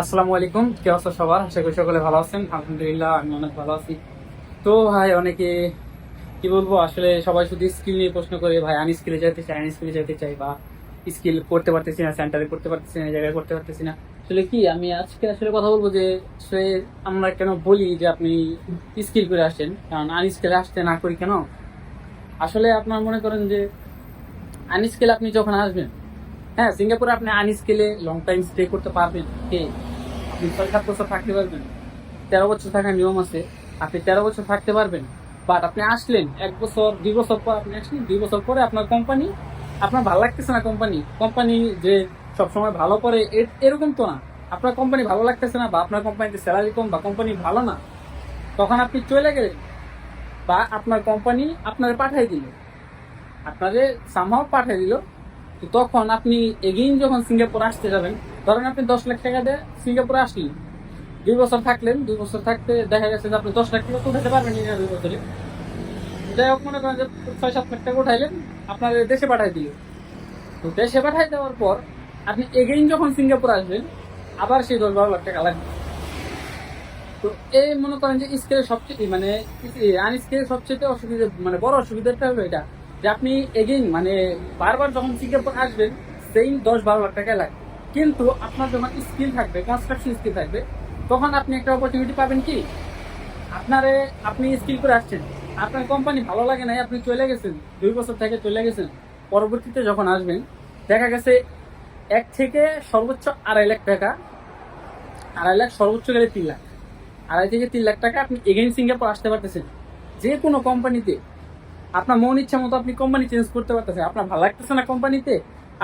আসসালামু আলাইকুম। কি অবস্থা সবার? আশা করি সকলে ভালো আছেন। আলহামদুলিল্লাহ, আমি অনেক ভালো আছি। তো ভাই, অনেকে, কি বলব, আসলে সবাই শুধু স্কিল নিয়ে প্রশ্ন করে, ভাই, আমি স্কিলে যেতে চাই, আমি স্কিলে যেতে চাই বা স্কিল করতে পারতেছি না সেন্টারে করতে পারতেছি না জায়গায় করতে পারতেছি না। আসলে কি, আমি আজকে আসলে কথা বলব যে, আসলে আমরা কেন বলি যে আপনি স্কিল করে আসছেন? কারণ আনস্কিলে আসতে না করি কেন? আসলে আপনার মনে করেন যে আনস্কিল আপনি যখন আসবেন হ্যাঁ সিঙ্গাপুরে আপনি আনস্কিলে লং টাইম স্টে করতে পারবেন। ছয় সাত বছর থাকতে পারবেন। তেরো বছর থাকার নিয়ম আছে। আপনি তেরো বছর থাকতে পারবেন। বাট আপনি আসলেন এক বছর, দুই বছর পর আপনি আসলেন, দুই বছর পরে আপনার কোম্পানি আপনার ভালো লাগতেছে না কোম্পানি কোম্পানি যে সবসময় ভালো করে এরকম তো না। আপনার কোম্পানি ভালো লাগতেছে না বা আপনার কোম্পানিতে স্যালারি কম বা কোম্পানি ভালো না, তখন আপনি চলে গেলেন বা আপনার কোম্পানি আপনার পাঠাই দিল। আপনাদের সামহাও পাঠিয়ে দিল। তো তখন আপনি এগেইন যখন সিঙ্গাপুর আসতে যাবেন, ধরেন আপনি দশ লাখ টাকা দিয়ে সিঙ্গাপুরে আসলেন। দুই বছর থাকলেন, দুই বছর থাকতে দেখা গেছে যে আপনি দশ লাখ টাকা উঠাতে পারবেন না দুই বছরে। যাই হোক, মনে করেন যে ছয় সাত লাখ টাকা উঠাইলেন, আপনার দেশে পাঠাই দিল তো দেশে পাঠাই দেওয়ার পর আপনি এগেইন যখন সিঙ্গাপুর আসবেন, আবার সেই দশ বারো লাখ টাকা লাগবে। তো এই মনে করেন যে স্কেলের সবচেয়ে মানে আনস্কেলের সবচেয়ে অসুবিধা মানে বড় অসুবিধাটা হলো এটা। যে আপনি এগেইন মানে বারবার যখন সিঙ্গাপুর আসবেন সেই দশ বারো লাখ টাকা লাগবে। কিন্তু আপনার যখন স্কিল থাকবে কনস্ট্রাকশন স্কিল থাকবে, তখন আপনি একটা অপরচুনিটি পাবেন কি? আপনারে আপনি স্কিল করে আসছেন। আপনার কোম্পানি ভালো লাগে নাই, আপনি চলে গেছেন, দুই বছর থেকে চলে গেছেন। পরবর্তীতে যখন আসবেন, দেখা গেছে এক থেকে সর্বোচ্চ আড়াই লাখ টাকা, আড়াই লাখ সর্বোচ্চ গেলে তিন লাখ। আড়াই থেকে তিন লাখ টাকা আপনি এগেইন সিঙ্গাপুর আসতে পারতেছেন। যে কোনো কোম্পানিতে আপনার মন ইচ্ছা মতো আপনি কোম্পানি চেঞ্জ করতে পারতেছেন। আপনার ভালো লাগতেছে না কোম্পানিতে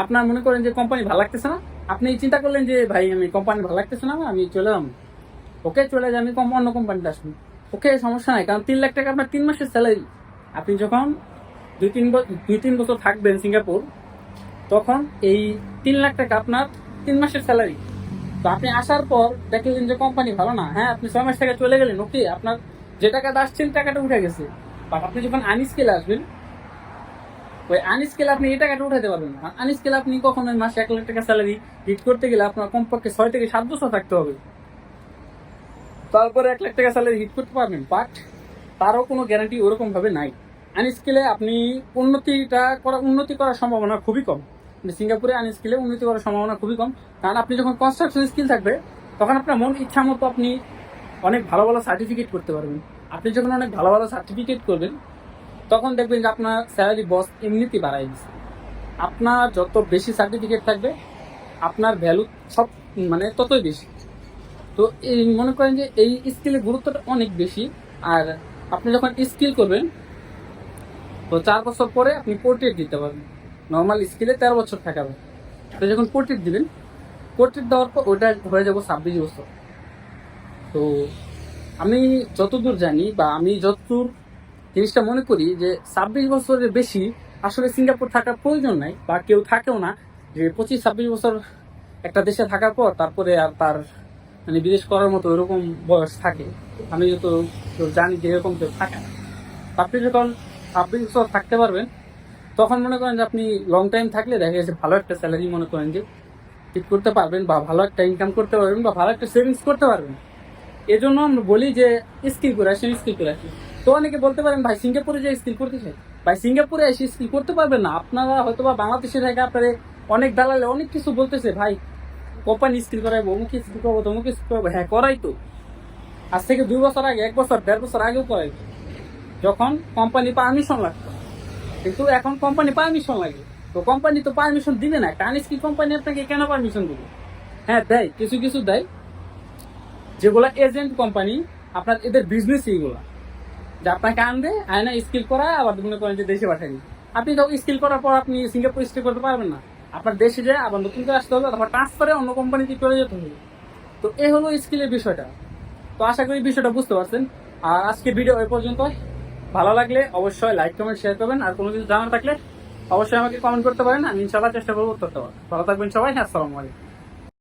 আপনার মনে করেন যে কোম্পানি ভালো লাগতেছে না? আপনি চিন্তা করলেন যে, ভাই, আমি কোম্পানি ভালো লাগতেছে না, আমি চলে যাব। ওকে, চলে যাই আমি অন্য কোম্পানিতে আসব। ওকে, সমস্যা নাই, কারণ তিন লাখ টাকা আপনার তিন মাসের স্যালারি আপনি যখন দুই তিন দুই তিন বছর থাকবেন সিঙ্গাপুর, তখন এই তিন লাখ টাকা আপনার তিন মাসের স্যালারি তো আপনি আসার পর দেখলেন যে কোম্পানি ভালো না। হ্যাঁ আপনি ছয় মাস থেকে চলে গেলেন, ওকে, আপনার যে টাকাটা আসছেন টাকাটা উঠে গেছে। বাট আপনি যখন আনস্কেলে আসবেন, ওই আনস্কেলে আপনি এই টাকাটা উঠাতে পারবেন না। আনস্কেলে আপনি কখনো মাসে এক লাখ টাকা স্যালারি হিট করতে গেলে আপনার কমপক্ষে ছয় থেকে সাত বছর থাকতে হবে। তারপরে এক লাখ টাকা স্যালারি হিট করতে পারবেন, বাট তারও কোনো গ্যারান্টি ওরকম ভাবে নাই আনস্কেলে আপনি উন্নতিটা করা উন্নতি করার সম্ভাবনা খুবই কম। সিঙ্গাপুরে আনস্কেলে উন্নতি করার সম্ভাবনা খুবই কম। কারণ আপনি যখন কনস্ট্রাকশন স্কিল থাকবে, তখন আপনার মন ইচ্ছা মতো আপনি অনেক ভালো ভালো সার্টিফিকেট করতে পারবেন। আপনি যখন অনেক ভালো ভালো সার্টিফিকেট করবেন, তখন দেখবেন যে আপনার স্যালারি বস এমনিতেই বাড়াই দিচ্ছে আপনার যত বেশি সার্টিফিকেট থাকবে, আপনার ভ্যালু সব মানে ততই বেশি। তো এই মনে করেন যে এই স্কিলের গুরুত্বটা অনেক বেশি। আর আপনি যখন স্কিল করবেন, তো চার বছর পরে আপনি পোর্ট্রেট দিতে পারবেন। নর্মাল স্কিলে তেরো বছর থাকাবে। তো যখন পোর্ট্রেট দিবেন পোর্ট্রেট দেওয়ার পর ওটা হয়ে যাব ছাব্বিশ বছর। তো আমি যতদূর জানি বা আমি যতদূর জিনিসটা মনে করি যে ছাব্বিশ বছরের বেশি আসলে সিঙ্গাপুর থাকার প্রয়োজন নাই বা কেউ থাকেও না। যে পঁচিশ, ছাব্বিশ বছর একটা দেশে থাকার পর তারপরে আর তার মানে বিদেশ করার মতো এরকম বয়স থাকে। আমি যত জানি যে এরকম কেউ থাকে না। আপনি যখন ছাব্বিশ বছর থাকতে পারবেন, তখন মনে করেন যে আপনি লং টাইম থাকলে দেখা গেছে ভালো একটা স্যালারি মনে করেন যে ঠিক করতে পারবেন বা ভালো একটা ইনকাম করতে পারবেন বা ভালো একটা সেভিংস করতে পারবেন। এজন্য আমরা বলি যে স্কিল করে আসেন, স্কিল করে আসেন। তো অনেকে বলতে পারেন, ভাই, সিঙ্গাপুরে যে স্কিল করতে চাই? ভাই, সিঙ্গাপুরে এসে স্কিল করতে পারবেন না। আপনারা হয়তো বা বাংলাদেশে থেকে আপনারা অনেক দালালে অনেক কিছু বলতেছে, ভাই, কোম্পানি স্কিল করাইবো, অমুক স্কিল করব তমুক স্কিল করব হ্যাঁ করাই তো। আজ থেকে দুই বছর আগে, এক বছর, দেড় বছর আগেও করাইতো যখন কোম্পানি পারমিশন লাগতো। কিন্তু এখন কোম্পানি পারমিশন লাগে। তো কোম্পানি তো পারমিশন দিবে না। একটা আনস্কিল কোম্পানি আপনাকে কেন পারমিশন দিবে? হ্যাঁ দেয়, কিছু কিছু দেয়। যেগুলো এজেন্ট কোম্পানি আপনার এদের বিজনেস এইগুলা। যে আপনাকে আনবে আয়না স্কিল করা আবার মনে করেন যে দেশে পাঠাই আপনি তো স্কিল করার পর আপনি সিঙ্গাপুর স্টে করতে পারবেন না। আপনার দেশে যায়, আবার নতুন করে আসতে হবে তারপর ট্রান্সফারে অন্য কোম্পানিতে চলে যেতে হবে। তো এই হলো স্কিলের বিষয়টা। তো আশা করি বিষয়টা বুঝতে পারছেন। আর আজকে ভিডিও এই পর্যন্ত ভালো লাগলে অবশ্যই লাইক কমেন্ট শেয়ার করবেন। আর কোনো কিছু জানার থাকলে অবশ্যই আমাকে কমেন্ট করতে পারেন। আমি ইনশাল্লাহ চেষ্টা করব উত্তর দেওয়ার। ভালো থাকবেন সবাই। আসসালামু আলাইকুম।